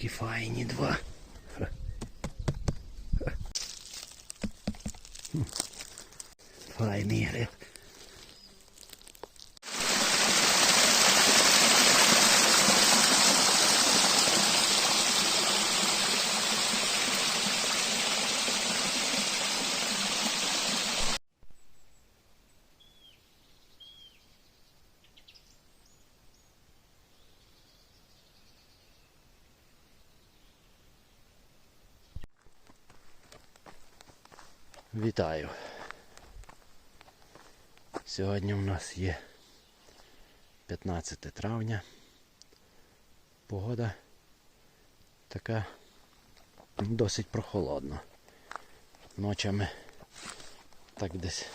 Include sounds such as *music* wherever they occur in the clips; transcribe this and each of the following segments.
Такі файні два. Хм. Файний гриб. Вітаю. Сьогодні у нас є 15 травня. Погода така досить прохолодна. Ночами так десь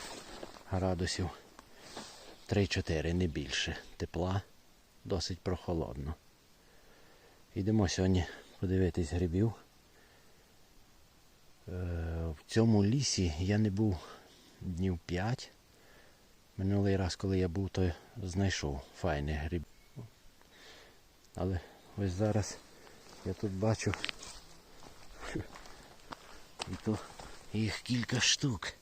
градусів 3-4, не більше. Тепла, досить прохолодно. Йдемо сьогодні подивитись грибів. В цьому лісі я не був днів 5. Минулий раз, коли я був, то знайшов файний гриб. Але ось зараз я тут бачу. *laughs* І то їх кілька штук.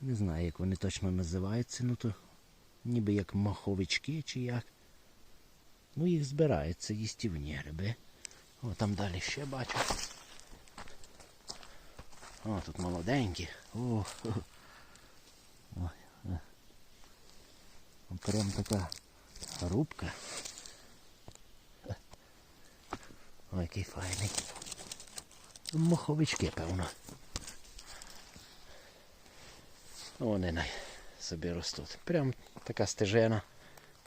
Не знаю, як вони точно називаються, ну то ніби як маховички чи як. Ну їх збираються їстівні гриби. О, там далі ще бачу. О, тут молоденькі. О, Ой, е. Прям така рубка. Ой, який файний. Моховички, певно. Вони най собі ростуть. Прям така стежена.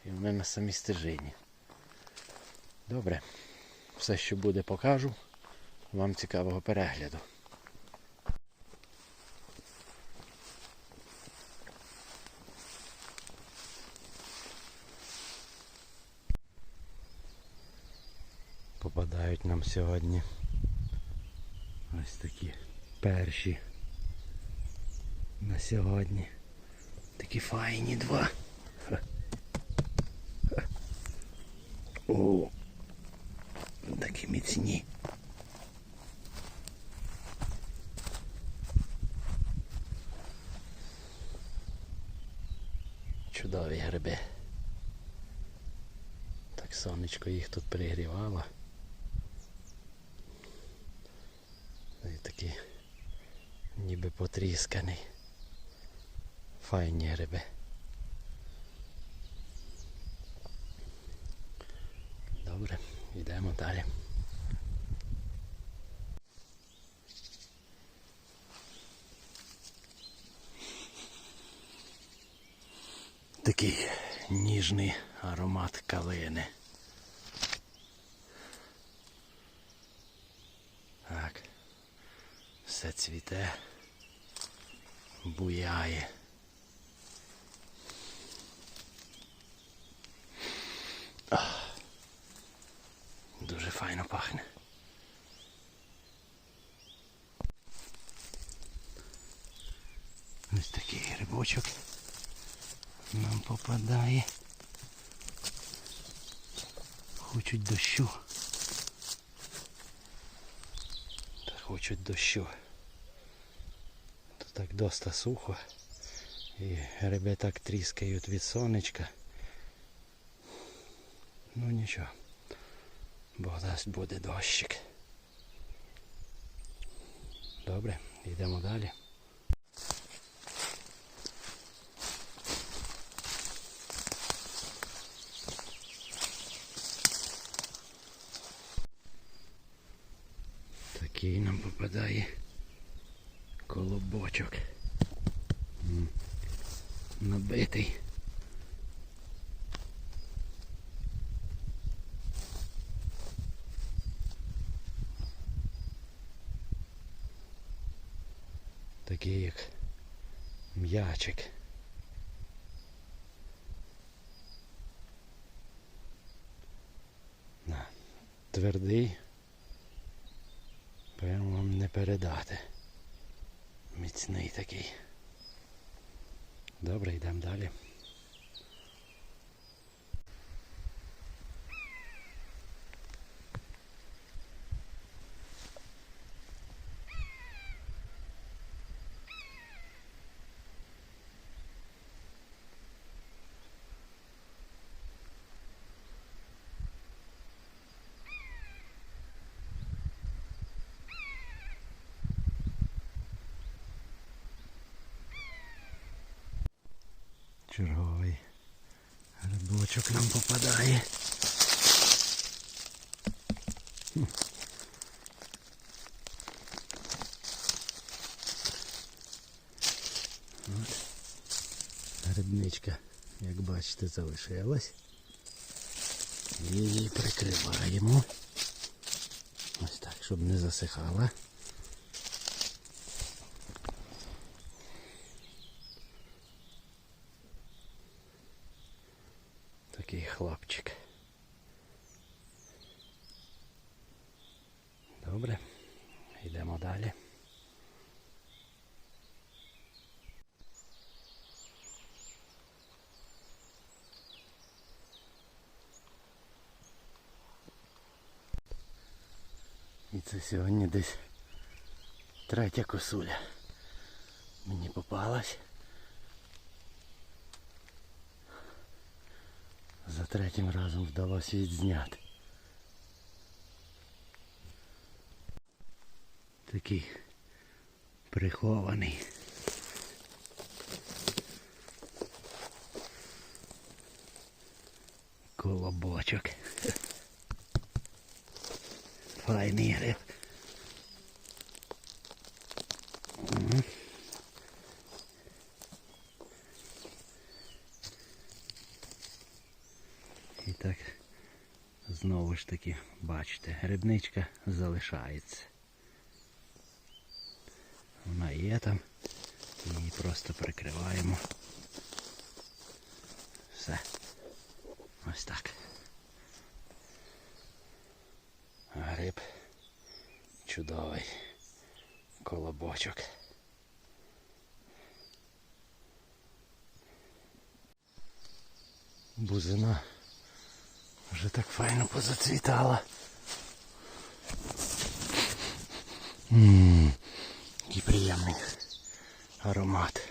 І вони на самій стежині. Добре. Все, що буде, покажу. Вам цікавого перегляду. Попадають нам сьогодні ось такі перші на сьогодні. Такі файні два. О, такі міцні. Чудові гриби. Так сонечко їх тут пригрівало. І такий ніби потрісканий. Файні гриби. Добре, йдемо далі. Такий ніжний аромат калини. Так. Все цвіте, буяє. Ах. Дуже файно пахне. Ось такий грибочок нам попадає. Хочуть дощу. Та хочуть дощу. Так доста сухо. І гриби так тріскають від сонечка. Ну нічого. Бог дасть буде дощик. Добре, йдемо далі. Такий нам попадає колобочок. Набитий. Такий як м'ячик. Твердий. Прямо вам не передати. Міцний такий. Добре, йдемо далі. Черговий грибочок нам попадає. От. Як бачите, залишилась. Її прикриваємо. Ось так, щоб не засихала. Такий хлопчик. Добре, йдемо далі. І це сьогодні десь третя косуля. Мені попалась. За третім разом вдалося відзняти. Такий прихований. Колобочок. Файний гриб. Мгм. І так, знову ж таки, бачите, грибничка залишається. Вона є там, її просто прикриваємо. Все. Ось так. Гриб чудовий колобочок. Бузина вже так файно позацвітала. Ммм, який приємний аромат.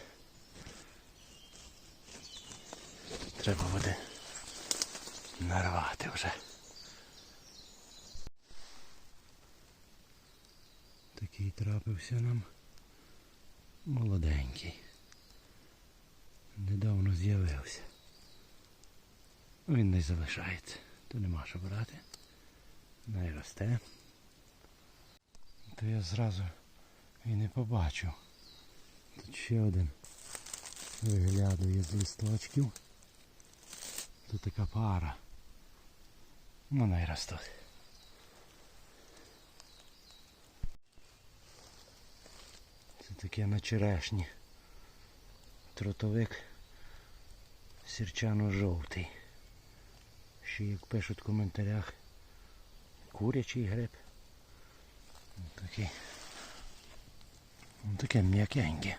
Треба буде нарвати вже. Такий трапився нам молоденький. Недавно з'явився. Він не залишається, то нема що брати. Не росте. То я зразу і не побачив. Тут ще один виглядає з листочків. Тут така пара. Ну не ростуть. Це таке на черешні. Тротовик сірчано-жовтий. Ще як пишуть в коментарях курячий гриб. Такий. Ну, Таке м'якеньке.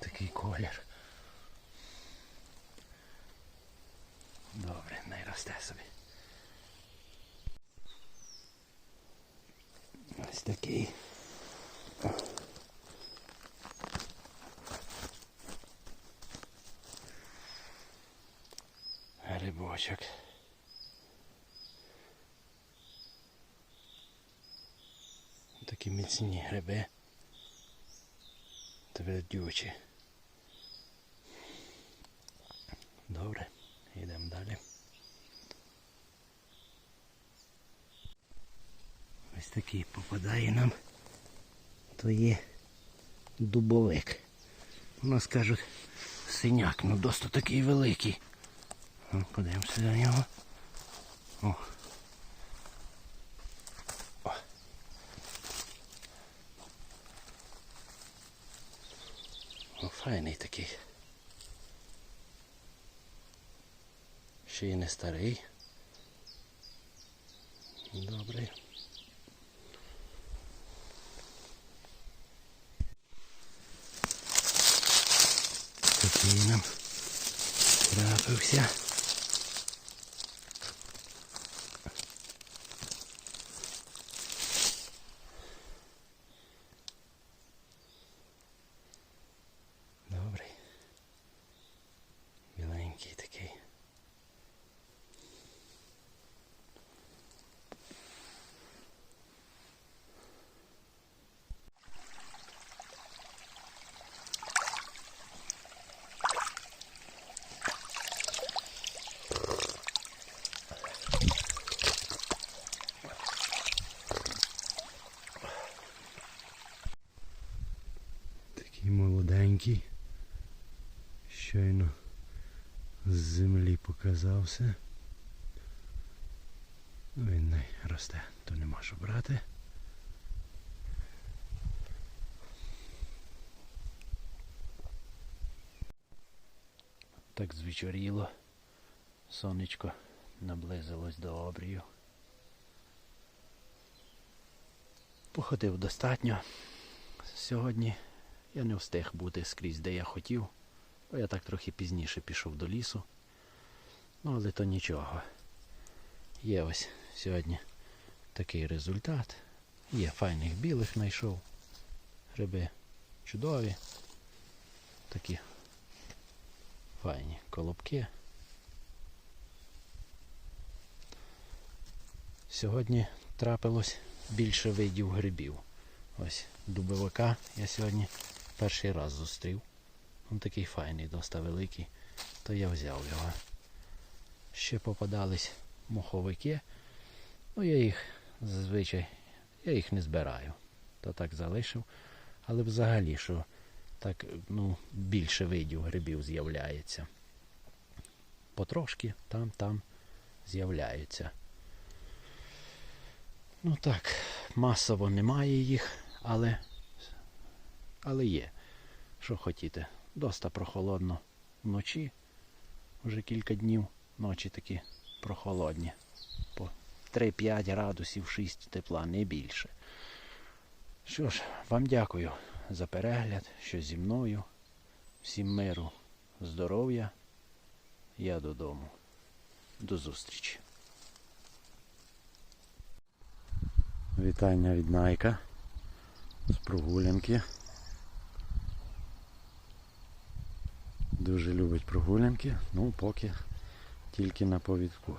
Такий колір. Добре, не росте собі. Ось такий. Грибочок. Такі міцні гриби. Твердючі. Добре, йдемо далі. Ось такий попадає нам. То є дубовик. У нас кажуть синяк, ну досить такий великий. Ну, подивимося до нього. О. О. О, файний такий. Ще й не старий. Добрий. Такий нам трапився. Добрий. Біленький такий. маленький. Щойно з землі показався. Він не росте, то нема що брати. Так звечоріло. Сонечко наблизилось до обрію. Походив достатньо. Сьогодні я не встиг бути скрізь, де я хотів, бо я так трохи пізніше пішов до лісу. Ну, але то нічого. Є ось сьогодні такий результат. Є файних білих знайшов. Гриби чудові. Такі файні колобки. Сьогодні трапилось більше видів грибів. Ось дубовика я сьогодні перший раз зустрів. Він такий файний, доста великий, то я взяв його. Ще попадались моховики. Ну я їх зазвичай я їх не збираю. То так залишив. Але взагалі, що так ну, більше видів грибів з'являється. Потрошки там, там з'являються. Ну так, масово немає їх, але, але є. Що хотіте. Доста прохолодно вночі. Вже кілька днів ночі такі прохолодні. По 3-5 градусів 6 тепла, не більше. Що ж, вам дякую за перегляд, що зі мною. Всім миру, здоров'я. Я додому. До зустрічі. Вітання від Найка з прогулянки. Дуже любить прогулянки, ну поки тільки на повідку.